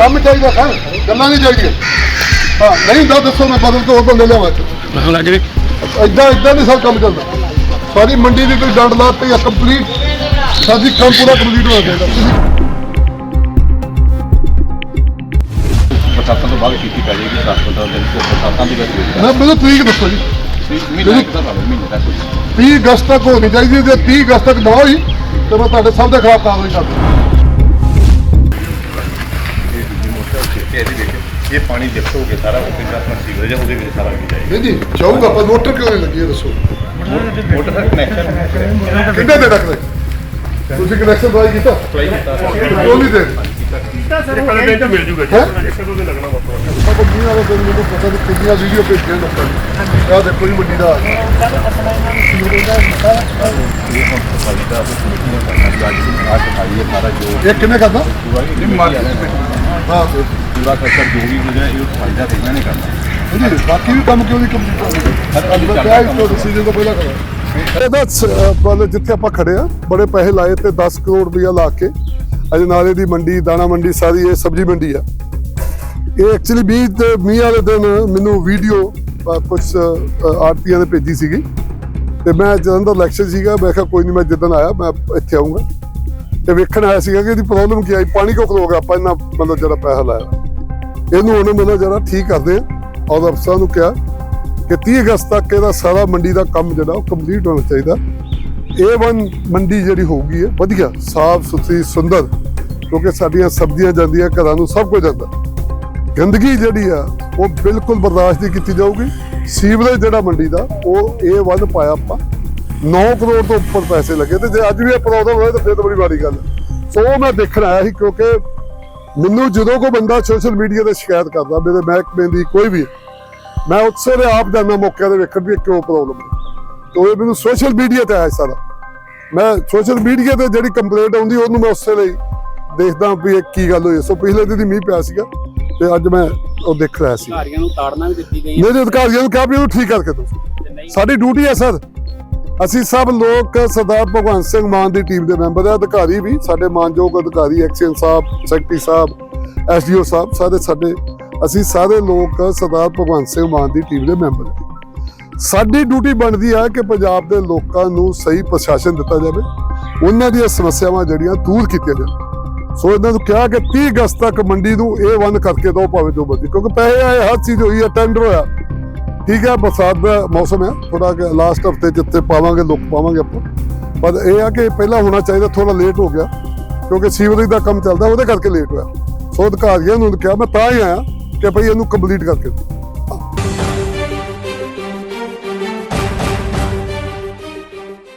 ਕੰਮ ਚਾਹੀਦਾ ਸਰ ਗੱਲਾਂ ਨਹੀਂ ਚਾਹੀਦੀਆਂ। ਹਾਂ ਨਹੀਂ ਦਾ ਦੱਸੋ ਮੈਂ ਬਦਲ ਕੇ ਹੋਰ ਬੰਦੇ ਲਿਆਵਾਂ। ਅੱਜ ਵੀ ਇਦਾਂ ਇਦਾਂ ਨਹੀਂ ਸਰ ਕੰਮ ਚੱਲਦਾ। ਸਾਡੀ ਮੰਡੀ ਦੀ ਕੋਈ ਡੰਡ ਲਾਤੀ ਆ ਕੰਪਲੀਟ ਸਾਡੀ ਕੰਮ ਪੂਰਾ ਕੰਪਲੀਟ ਚਾਹੀਦਾ ਤੁਸੀਂ ਬਰਸਾਤਾਂ ਤੋਂ ਬਾਅਦ ਕੀਤੀ ਪੈ ਜਾਏਗੀ ਹਸਪਤਾਲ ਦੇ ਵਿੱਚ ਬਰਸਾਤਾਂ ਦੀ ਵਿੱਚ ਮੈਂ ਮੈਨੂੰ ਤਰੀਕ ਦੱਸੋ ਜੀ। ਮਹੀਨਾ ਇੱਕ ਤਾਂ ਲਾ ਲਓ ਮਹੀਨੇ ਦਾ ਕੁਝ 30 ਅਗਸਤ ਤੱਕ ਹੋਣੀ ਚਾਹੀਦੀ ਹੈ। ਜੇ 30 ਅਗਸਤ ਤੱਕ ਨਾ ਹੋਈ ਤੇ ਮੈਂ ਤੁਹਾਡੇ ਸਭ ਦੇ ਖਿਲਾਫ ਕਾਰਵਾਈ ਕਰ ਦੂੰਗਾ। ਇਹ ਪਾਣੀ ਲਿਫਟ ਹੋ ਕੇ ਸਾਰਾ ਉਹ ਪਿੰਡ ਆਪਣਾ ਸੀਵਰੇਜ ਆ, ਉਹਦੇ ਵਿੱਚ ਸਾਰਾ ਲੱਗ ਜਾਏਗਾ। ਨਹੀਂ ਜੀ ਜਾਊਗਾ ਪਰ ਮੋਟਰ ਕਿਉਂ ਨਹੀਂ ਲੱਗੀ ਇਹ ਦੱਸੋ? ਮੋਟਰ ਦਾ ਕਨੈਕਸ਼ਨ ਕਿੰਨੇ ਦੇ ਰੱਖਦੇ ਤੁਸੀਂ ਕਨੈਕਸ਼ਨ ਦਵਾਈ ਕੀਤਾ ਅਪਲਾਈ ਕੀਤਾ ਕਿਉਂ ਨਹੀਂ ਦੇ ਕੱਲ ਦਿਨ ਚ ਮਿਲ ਜੂਗਾ? ਜੀ। ਇੱਕ ਦੋ ਦਿਨ ਲੱਗਣਾ ਬਸ ਸਭ ਮੀਂਹ ਵਾਲੇ ਦਿਨ ਮੈਨੂੰ ਪਤਾ ਨਹੀਂ ਕਿੰਨੀਆਂ ਵੀਡੀਓ ਭੇਜੀਆਂ ਲੋਕਾਂ ਨੇ। ਆਹ ਦੇਖੋ ਜੀ ਮੰਡੀ ਦਾ ਹਾਲ। ਇਹ ਹੁਣ ਸਫ਼ਾਈ ਦਾ ਉਹ ਕਮੇਟੀ ਨੇ ਕਰਨਾ ਵੀ ਅੱਜ ਦੀ ਸਫ਼ਾਈ ਹੈ ਸਾਰਾ ਜੋ। ਇਹ ਕਿੰਨੇ ਕਰਦਾ ਇਹ ਮਾਰਕੀਟ ਹਾਂ ਪੂਰਾ ਖਰਚਾ ਜੋ ਵੀ ਹੋ ਜਾਏ ਇਹ ਸਫ਼ਾਈ ਦਾ ਇਹਨਾਂ ਨੇ ਕਰਨਾ। ਜੀ ਬਾਕੀ ਵੀ ਕੰਮ ਕਿਉਂ ਨਹੀਂ ਕੰਪਲੀਟ ਹੋ ਰਿਹਾ ਅੱਜ ਮੈਂ ਕਿਹਾ ਇਸ ਤੋਂ ਡਿਸੀਜਨ ਤੋਂ ਪਹਿਲਾਂ ਕਰਾਂ? ਇਹਦਾ ਮਤਲਬ ਜਿੱਥੇ ਆਪਾਂ ਖੜੇ ਆ ਬੜੇ ਪੈਸੇ ਲਾਏ ਤੇ 10 ਕਰੋੜ ਰੁਪਇਆ ਲਾ ਕੇ ਅਜ ਨਾਲੇ ਦੀ ਮੰਡੀ ਦਾਣਾ ਮੰਡੀ ਸਾਰੀ ਇਹ ਸਬਜ਼ੀ ਮੰਡੀ ਆ। ਇਹ ਐਕਚੁਅਲੀ ਮੀਂਹ ਤੇ ਮੀਂਹ ਵਾਲੇ ਦਿਨ ਮੈਨੂੰ ਵੀਡੀਓ ਕੁਝ ਆਰਤੀਆਂ ਨੇ ਭੇਜੀ ਸੀਗੀ। ਤੇ ਮੈਂ ਜਲੰਧਰ ਇਲੈਕਸ਼ਨ ਸੀਗਾ ਮੈਂ ਕਿਹਾ ਕੋਈ ਨਹੀਂ ਮੈਂ ਜਿੱਦਣ ਆਇਆ ਮੈਂ ਇੱਥੇ ਆਉਂਗਾ ਤੇ ਵੇਖਣ ਆਇਆ ਸੀਗਾ ਕਿ ਇਹਦੀ ਪ੍ਰੋਬਲਮ ਕੀ ਆਈ ਪਾਣੀ ਕਿਉਂ ਖਲੋ ਗਿਆ? ਆਪਾਂ ਇਹਨਾਂ ਮਤਲਬ ਜਿਹੜਾ ਪੈਸਾ ਲਾਇਆ। ਇਹਨੂੰ ਉਹਨੇ ਮਤਲਬ ਜਿਹੜਾ ਠੀਕ ਕਰਦੇ ਆ। ਔਰ ਅਫਸਰਾਂ ਨੂੰ ਕਿਹਾ ਕਿ 30 ਅਗਸਤ ਤੱਕ ਇਹਦਾ ਸਾਰਾ ਮੰਡੀ ਦਾ ਕੰਮ ਜਿਹੜਾ, ਉਹ ਕੰਪਲੀਟ ਹੋਣਾ ਚਾਹੀਦਾ। A1 ਮੰਡੀ ਜਿਹੜੀ ਹੋਊਗੀ ਹੈ ਵਧੀਆ, ਸਾਫ਼ ਸੁਥਰੀ, ਸੁੰਦਰ, ਕਿਉਂਕਿ ਸਾਡੀਆਂ ਸਬਜ਼ੀਆਂ ਜਾਂਦੀਆਂ, ਘਰਾਂ ਨੂੰ ਸਭ ਕੁਝ ਜਾਂਦਾ। ਗੰਦਗੀ ਜਿਹੜੀ ਆ, ਉਹ ਬਿਲਕੁਲ ਬਰਦਾਸ਼ਤ ਨਹੀਂ ਕੀਤੀ ਜਾਊਗੀ। ਸੀਵਰੇਜ ਜਿਹੜਾ ਮੰਡੀ ਦਾ, ਉਹ A1 ਪਾਇਆ ਆਪਾਂ। 9 ਕਰੋੜ ਤੋਂ ਉੱਪਰ ਪੈਸੇ ਲੱਗੇ ਤੇ ਜੇ ਅੱਜ ਵੀ ਇਹ ਪ੍ਰੋਬਲਮ ਹੋਏ ਤਾਂ ਫਿਰ ਤਾਂ ਬੜੀ ਮਾੜੀ ਗੱਲ ਸੋ ਉਹ ਮੈਂ ਦੇਖਣ ਆਇਆ ਸੀ ਕਿਉਂਕਿ ਮੈਨੂੰ ਜਦੋਂ ਕੋਈ ਬੰਦਾ ਸੋਸ਼ਲ ਮੀਡੀਆ ਤੇ ਸ਼ਿਕਾਇਤ ਕਰਦਾ ਮੇਰੇ ਮਹਿਕਮੇ ਦੀ ਕੋਈ ਵੀ ਮੈਂ ਉਸੇ ਦੇ ਆਪ ਜਾਂਦਾ ਮੌਕਿਆਂ ਦੇ ਵੇਖਣ ਵੀ ਕਿਉਂ ਪ੍ਰੋਬਲਮ ਹੈ ਤੋ ਇਹ ਮੈਨੂੰ ਸੋਸ਼ਲ ਮੀਡੀਆ ਤੇ ਆਇਆ ਸਾਰਾ। ਮੈਂ ਸੋਸ਼ਲ ਮੀਡੀਆ ਤੇ ਜਿਹੜੀ ਕੰਪਲੇਂਟ ਆਉਂਦੀ ਉਹਨੂੰ ਮੈਂ ਉਸੇ ਲਈ ਦੇਖਦਾ ਵੀ ਇਹ ਕੀ ਗੱਲ ਹੋਈ ਸੋ ਪਿਛਲੇ ਦਿਨ ਹੀ ਮੀਂਹ ਪਿਆ ਸੀਗਾ ਤੇ ਅੱਜ ਮੈਂ ਉਹ ਦੇਖ ਰਿਹਾ ਸੀ। ਅਧਿਕਾਰੀਆਂ ਨੂੰ ਤਾੜਨਾ ਵੀ ਦਿੱਤੀ ਗਈ ਮੇਰੇ ਅਧਿਕਾਰੀਆਂ ਨੂੰ ਕਿਹਾ ਵੀ ਇਹਨੂੰ ਠੀਕ ਕਰਕੇ ਦਿਓ। ਸਾਡੀ ਡਿਊਟੀ ਹੈ ਸਰ ਅਸੀਂ ਸਭ ਲੋਕ ਸਰਦਾਰ ਭਗਵੰਤ ਸਿੰਘ ਮਾਨ ਦੀ ਟੀਮ ਦੇ ਮੈਂਬਰ ਆ ਅਧਿਕਾਰੀ ਵੀ, ਸਾਡੇ ਮਾਨਯੋਗ ਅਧਿਕਾਰੀ ਐਕਸ਼ਨ ਸਾਹਿਬ ਸੈਕਟਰੀ ਸਾਹਿਬ ਐਸਡੀਓ ਸਾਹਿਬ, ਸਾਰੇ ਸਾਡੇ, ਅਸੀਂ ਸਾਰੇ ਲੋਕ ਸਰਦਾਰ ਭਗਵੰਤ ਸਿੰਘ ਮਾਨ ਦੀ ਟੀਮ ਦੇ ਮੈਂਬਰ ਹਾਂ। ਸਾਡੀ ਡਿਊਟੀ ਬਣਦੀ ਹੈ ਕਿ ਪੰਜਾਬ ਦੇ ਲੋਕਾਂ ਨੂੰ ਸਹੀ ਪ੍ਰਸ਼ਾਸਨ ਦਿੱਤਾ ਜਾਵੇ, ਉਹਨਾਂ ਦੀਆਂ ਸਮੱਸਿਆਵਾਂ ਜਿਹੜੀਆਂ ਦੂਰ ਕੀਤੀਆਂ ਜਾਣ। ਸੋ ਇਹਨਾਂ ਨੂੰ ਕਿਹਾ ਕਿ 30 ਅਗਸਤ ਤੱਕ ਮੰਡੀ ਨੂੰ ਇਹ ਬੰਦ ਕਰਕੇ ਦੋ ਭਾਵੇਂ ਜੋ ਮਰਜ਼ੀ, ਕਿਉਂਕਿ ਪੈਸੇ ਆਏ, ਹਰ ਚੀਜ਼ ਹੋਈ ਹੈ ਟੈਂਡਰ ਹੋਇਆ। ਠੀਕ ਹੈ, ਬਰਸਾਤ ਦਾ ਮੌਸਮ ਹੈ। ਥੋੜਾ ਲਾਸਟ ਹਫ਼ਤੇ ਜਿੱਥੇ ਪਾਵਾਂਗੇ, ਲੋਕ ਪਾਵਾਂਗੇ ਆਪਾਂ। ਪਰ ਇਹ ਆ ਕਿ ਪਹਿਲਾਂ ਹੋਣਾ ਚਾਹੀਦਾ ਥੋੜਾ ਲੇਟ ਹੋ ਗਿਆ। ਕਿਉਂਕਿ ਸੀਵਰੇਜ ਦਾ ਕੰਮ ਚੱਲਦਾ, ਉਹਦੇ ਕਰਕੇ ਲੇਟ ਹੋਇਆ। ਸੋ ਅਧਿਕਾਰੀਆਂ ਨੂੰ ਕਿਹਾ, ਮੈਂ ਤਾਂ ਹੀ ਆਇਆ ਕਿ ਭਈ ਇਹਨੂੰ ਕੰਪਲੀਟ ਕਰਕੇ ਦਿਓ।